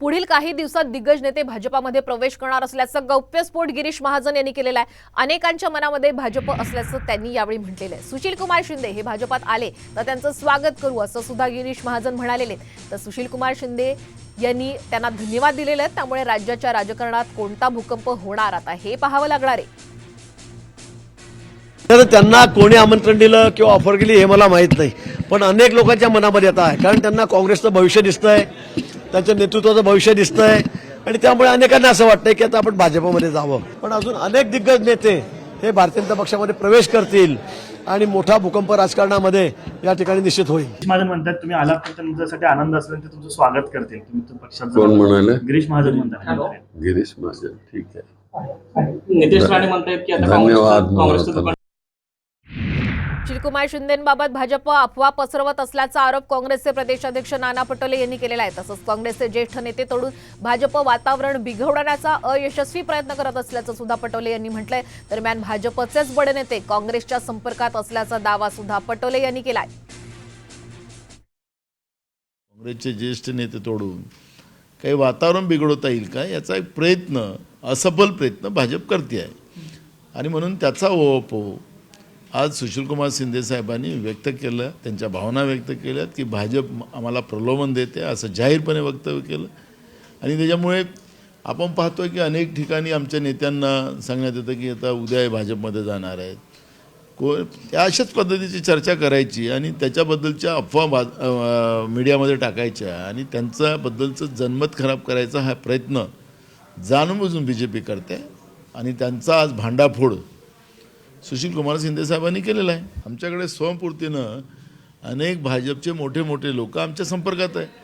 पुढील काही दिवसात दिग्गज नेते भाजपामध्ये प्रवेश करणार असल्याचं गौप्यस्फोट गिरीश महाजन यांनी केलेला आहे. अनेकांच्या मनामध्ये भाजप असल्याचं त्यांनी यावेळी म्हटलेलं आहे. सुशील कुमार शिंदे हे भाजपात आले तर त्यांचं स्वागत करू असं सुद्धा गिरीश महाजन म्हणालेले तर सुशील कुमार शिंदे यांनी त्यांना धन्यवाद दिलेले आहेत. त्यामुळे राज्याच्या राजकारणात कोणता भूकंप होणार आता हे पाहावं लागणार आहे. तर त्यांना कोणी आमंत्रण दिलं किंवा ऑफर केली हे मला माहीत नाही. पण अनेक लोकांच्या मनामध्ये आता आहे. कारण त्यांना काँग्रेसचं भविष्य दिसतंय. त्यांच्या नेतृत्वाचं भविष्य दिसतंय. आणि त्यामुळे अनेकांना असं वाटतंय की आता आपण भाजपमध्ये जावं. पण अजून अनेक दिग्गज नेते हे भारतीय जनता पक्षामध्ये प्रवेश करतील आणि मोठा भूकंप राजकारणामध्ये या ठिकाणी निश्चित होईल. महाजन म्हणतात तुम्ही आलात तर तुमच्यासाठी आनंद असला ते तुमचं स्वागत करतील. तुम्ही पक्षात कोण जर- म्हणाले? गिरीश महाजन म्हणतात. गिरीश महाजन ठीक आहे. नितेश राणे म्हणतायत की आता धन्यवाद काँग्रेसचं काँग्रेसचं दुकान सुशीलकुमार शिंदेबाबत भाजप अफवा पसरवत असल्याचा आरोप काँग्रेसचे प्रदेशाध्यक्ष नाना पटोले यांनी केलेला आहे. तसंच काँग्रेसचे ज्येष्ठ नेते तोडून भाजप वातावरण बिघडवण्याचा अयशस्वी प्रयत्न करत असल्याचं सुद्धा पटोले यांनी म्हटलंय. दरम्यान भाजपचेच बडे नेते काँग्रेसच्या संपर्कात असल्याचा दावा सुद्धा पटोले यांनी केलाय. काँग्रेसचे ज्येष्ठ नेते तोडून काही वातावरण बिघडवता येईल का? याचा एक प्रयत्न असफल प्रयत्न भाजप करते आहे. आणि म्हणून त्याचा ओपो आज सुशीलकुमार शिंदे साहेबांनी व्यक्त केलं त्यांच्या भावना व्यक्त केल्यात की भाजप आम्हाला प्रलोभन देते असं जाहीरपणे वक्तव्य केलं. आणि त्याच्यामुळे आपण पाहतो की अनेक ठिकाणी आमच्या नेत्यांना सांगण्यात येतं की आता उद्या हे भाजपमध्ये जाणार आहेत. को त्या अशाच पद्धतीची चर्चा करायची आणि त्याच्याबद्दलच्या अफवा बा मीडियामध्ये टाकायच्या आणि त्यांच्याबद्दलचं जनमत खराब करायचा हा प्रयत्न जाणूनबुजून बी जे पी करते आणि त्यांचा आज भांडाफोड सुशील कुमार शिंदे साहेबांनी केलेला आहे. आमच्याकडे स्वयंपूर्तीनं अनेक भाजपचे मोठे मोठे लोक आमच्या संपर्कात आहे.